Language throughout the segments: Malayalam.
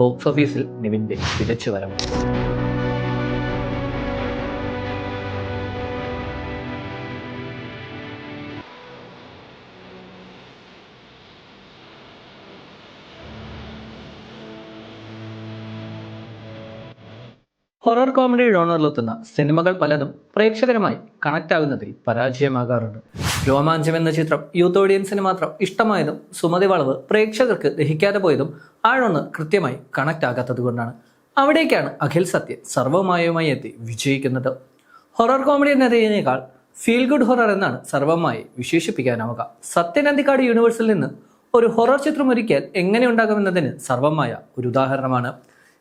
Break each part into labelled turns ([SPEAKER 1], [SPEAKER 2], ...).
[SPEAKER 1] ബോക്സ് ഓഫീസിൽ നിവിന്റെ തിരിച്ചുവരവ് ഹൊറർ കോമഡി ഡോണറിലെത്തുന്ന സിനിമകൾ പലതും പ്രേക്ഷകരുമായി കണക്ട് ആകുന്നതിൽ പരാജയമാകാറുണ്ട്. രോമാഞ്ചം എന്ന ചിത്രം യൂത്ത് ഓഡിയൻസിന് മാത്രം ഇഷ്ടമായതും സുമതി വളവ് പ്രേക്ഷകർക്ക് ദഹിക്കാതെ പോയതും ആഴൊന്ന് കൃത്യമായി കണക്ട് ആകാത്തത് കൊണ്ടാണ്. അവിടേക്കാണ് അഖിൽ സത്യൻ സർവമായുമായി എത്തി വിജയിക്കുന്നത്. ഹൊറർ കോമഡി എന്നതിനേക്കാൾ ഫീൽ ഗുഡ് ഹൊറർ എന്നാണ് സർവമായി വിശേഷിപ്പിക്കാനാവുക. സത്യൻ അന്തിക്കാട് യൂണിവേഴ്സിൽ നിന്ന് ഒരു ഹൊറർ ചിത്രം ഒരുക്കിയാൽ എങ്ങനെ ഉണ്ടാകുമെന്നതിന് സർവമായ ഒരു ഉദാഹരണമാണ്.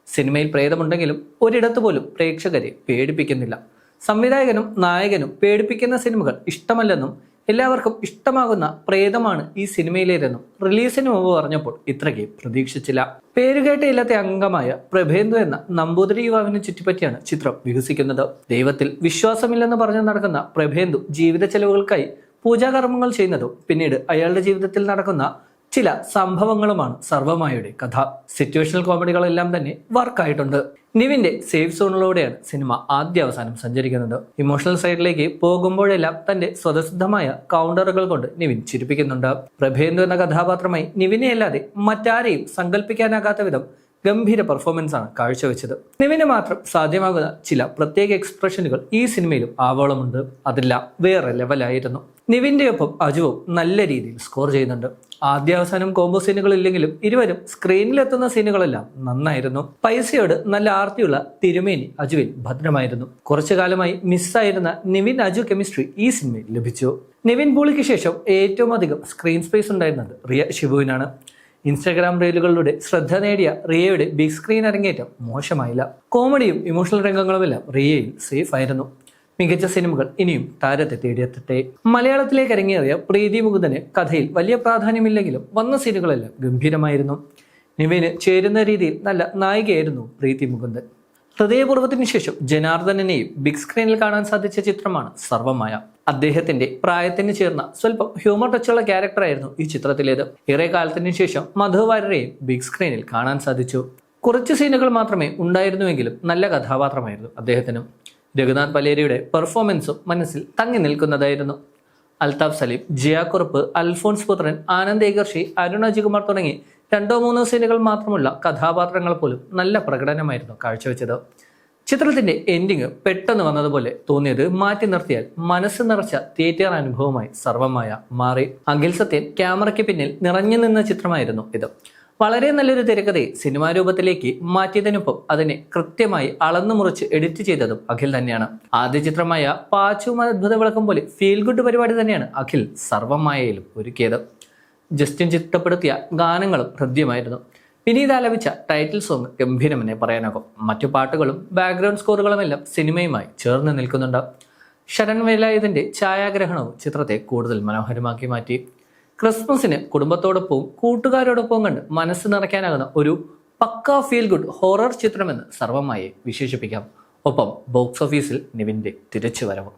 [SPEAKER 1] സിനിമയിൽ പ്രേതമുണ്ടെങ്കിലും ഒരിടത്ത് പോലും പ്രേക്ഷകരെ പേടിപ്പിക്കുന്നില്ല. സംവിധായകനും നായകനും പേടിപ്പിക്കുന്ന സിനിമകൾ ഇഷ്ടമല്ലെന്നും എല്ലാവർക്കും ഇഷ്ടമാകുന്ന പ്രേതമാണ് ഈ സിനിമയിലേതെന്നും റിലീസിന് മുമ്പ് പറഞ്ഞപ്പോൾ ഇത്രയ്ക്ക് പ്രതീക്ഷിച്ചില്ല. പേരുകേട്ട ഇല്ലാത്ത അംഗമായ പ്രഭേന്ദു എന്ന നമ്പൂതിരി യുവാവിനെ ചുറ്റിപ്പറ്റിയാണ് ചിത്രം വികസിക്കുന്നത്. ദൈവത്തിൽ വിശ്വാസമില്ലെന്ന് പറഞ്ഞു നടക്കുന്ന പ്രഭേന്ദു ജീവിത ചെലവുകൾക്കായി പൂജാകർമ്മങ്ങൾ ചെയ്യുന്നതും പിന്നീട് അയാളുടെ ജീവിതത്തിൽ നടക്കുന്ന ചില സംഭവങ്ങളുമാണ് സർവമായുടെ കഥ. സിറ്റുവേഷണൽ കോമഡികളെല്ലാം തന്നെ വർക്കായിട്ടുണ്ട്. നിവിന്റെ സേഫ് സോണിലൂടെയാണ് സിനിമ ആദ്യ അവസാനം സഞ്ചരിക്കുന്നത്. ഇമോഷണൽ സൈഡിലേക്ക് പോകുമ്പോഴെല്ലാം തന്റെ സ്വതസിദ്ധമായ കൗണ്ടറുകൾ കൊണ്ട് നിവിൻ ചിരിപ്പിക്കുന്നുണ്ട്. പ്രഭേന്ദു എന്ന കഥാപാത്രമായി നിവിനെ അല്ലാതെ മറ്റാരെയും സങ്കല്പിക്കാനാകാത്ത വിധം ഗംഭീര പെർഫോമൻസ് ആണ് കാഴ്ചവെച്ചത്. നിവിന് മാത്രം സാധ്യമാകുന്ന ചില പ്രത്യേക എക്സ്പ്രഷനുകൾ ഈ സിനിമയിലും ആവോളമുണ്ട്. അതെല്ലാം വേറെ ലെവലായിരുന്നു നിവിന്റെ ഒപ്പം അജുവും നല്ല രീതിയിൽ സ്കോർ ചെയ്യുന്നുണ്ട്. ആദ്യ അവസാനം കോമ്പോ സീനുകൾ ഇല്ലെങ്കിലും ഇരുവരും സ്ക്രീനിലെത്തുന്ന സീനുകളെല്ലാം നന്നായിരുന്നു. പൈസയോട് നല്ല ആർത്തിയുള്ള തിരുമേനി അജുവിൽ ഭദ്രമായിരുന്നു. കുറച്ചു കാലമായി മിസ്സായിരുന്ന നിവിൻ അജു കെമിസ്ട്രി ഈ സിനിമയിൽ ലഭിച്ചു. നിവിൻ പൂളിക്ക് ശേഷം ഏറ്റവും അധികം സ്ക്രീൻ സ്പേസ് ഉണ്ടായിരുന്നത് റിയ ഷിബുവിനാണ്. ഇൻസ്റ്റാഗ്രാം റീലുകളിലൂടെ ശ്രദ്ധ നേടിയ റിയയുടെ ബിഗ് സ്ക്രീൻ അരങ്ങേറ്റം മോശമായില്ല. കോമഡിയും ഇമോഷണൽ രംഗങ്ങളുമെല്ലാം റിയയിൽ സേഫ് ആയിരുന്നു. മികച്ച സിനിമകൾ ഇനിയും താരത്തെ തേടിയെത്തട്ടെ. മലയാളത്തിലേക്ക് ഇറങ്ങിയറിയ പ്രീതി മുകുന്ദന് കഥയിൽ വലിയ പ്രാധാന്യമില്ലെങ്കിലും വന്ന സീനുകളെല്ലാം ഗംഭീരമായിരുന്നു. നിവിന് ചേരുന്ന രീതിയിൽ നല്ല നായികയായിരുന്നു പ്രീതി മുകുന്ദൻ. ഹൃദയപൂർവത്തിന് ശേഷം ജനാർദ്ദനെയും ബിഗ് സ്ക്രീനിൽ കാണാൻ സാധിച്ച ചിത്രമാണ് സർവമായ അദ്ദേഹത്തിന്റെ പ്രായത്തിന് ചേർന്ന സ്വല്പം ഹ്യൂമർ ടച്ചുള്ള ക്യാരക്ടറായിരുന്നു ഈ ചിത്രത്തിലേത്. ഏറെ കാലത്തിന് ശേഷം മധു വാര്യരെയും ബിഗ് സ്ക്രീനിൽ കാണാൻ സാധിച്ചു. കുറച്ച് സീനുകൾ മാത്രമേ ഉണ്ടായിരുന്നുവെങ്കിലും നല്ല കഥാപാത്രമായിരുന്നു അദ്ദേഹത്തിനും. രഘുനാഥ് പലേരിയുടെ പെർഫോമൻസും മനസ്സിൽ തങ്ങി നിൽക്കുന്നതായിരുന്നു. അൽതാഫ് സലീം ജിയാക്കുറുപ്പ് അൽഫോൺസ് പുത്രൻ ആനന്ദ് ഏകർഷി അരുൺ അജികുമാർ തുടങ്ങി രണ്ടോ മൂന്നോ സീനുകൾ മാത്രമുള്ള കഥാപാത്രങ്ങൾ പോലും നല്ല പ്രകടനമായിരുന്നു കാഴ്ചവെച്ചത്. ചിത്രത്തിന്റെ എൻഡിങ് പെട്ടെന്ന് വന്നതുപോലെ തോന്നിയത് മാറ്റി നിർത്തിയാൽ മനസ്സ് നിറച്ച തിയേറ്റർ അനുഭവമായി സർവമായ മാറി. അഖിൽ സത്യൻ ക്യാമറയ്ക്ക് പിന്നിൽ നിറഞ്ഞു നിന്ന ചിത്രമായിരുന്നു ഇത്. വളരെ നല്ലൊരു തിരക്കഥയെ സിനിമാ രൂപത്തിലേക്ക് മാറ്റിയതിനൊപ്പം അതിനെ കൃത്യമായി അളന്നു മുറിച്ച് എഡിറ്റ് ചെയ്തതും അഖിൽ തന്നെയാണ്. ആദ്യ ചിത്രമായ പാച്ചും അത്ഭുത വിളക്കം പോലെ ഫീൽ ഗുഡ് പരിപാടി തന്നെയാണ് അഖിൽ സർവമായയിലും ഒരുക്കിയത്. ജസ്റ്റിൻ ചിട്ടപ്പെടുത്തിയ ഗാനങ്ങളും ഹൃദ്യമായിരുന്നു. വിനീത് ആലപിച്ച ടൈറ്റിൽ സോങ് ഗംഭീരമെന്നെ പറയാനാകും. മറ്റു പാട്ടുകളും ബാക്ക്ഗ്രൗണ്ട് സ്കോറുകളുമെല്ലാം സിനിമയുമായി ചേർന്ന് നിൽക്കുന്നുണ്ട്. ശരൺ വേലായുധന്റെ ഛായാഗ്രഹണവും ചിത്രത്തെ കൂടുതൽ മനോഹരമാക്കി മാറ്റി. ക്രിസ്മസിന് കുടുംബത്തോടൊപ്പവും കൂട്ടുകാരോടൊപ്പവും കണ്ട് മനസ്സ് നിറയ്ക്കാനാകുന്ന ഒരു പക്ക ഫീൽ ഗുഡ് ഹൊറർ ചിത്രമെന്ന് സർവമായി വിശേഷിപ്പിക്കാം. ഒപ്പം ബോക്സ് ഓഫീസിൽ നിവിന്റെ തിരിച്ചുവരവ്.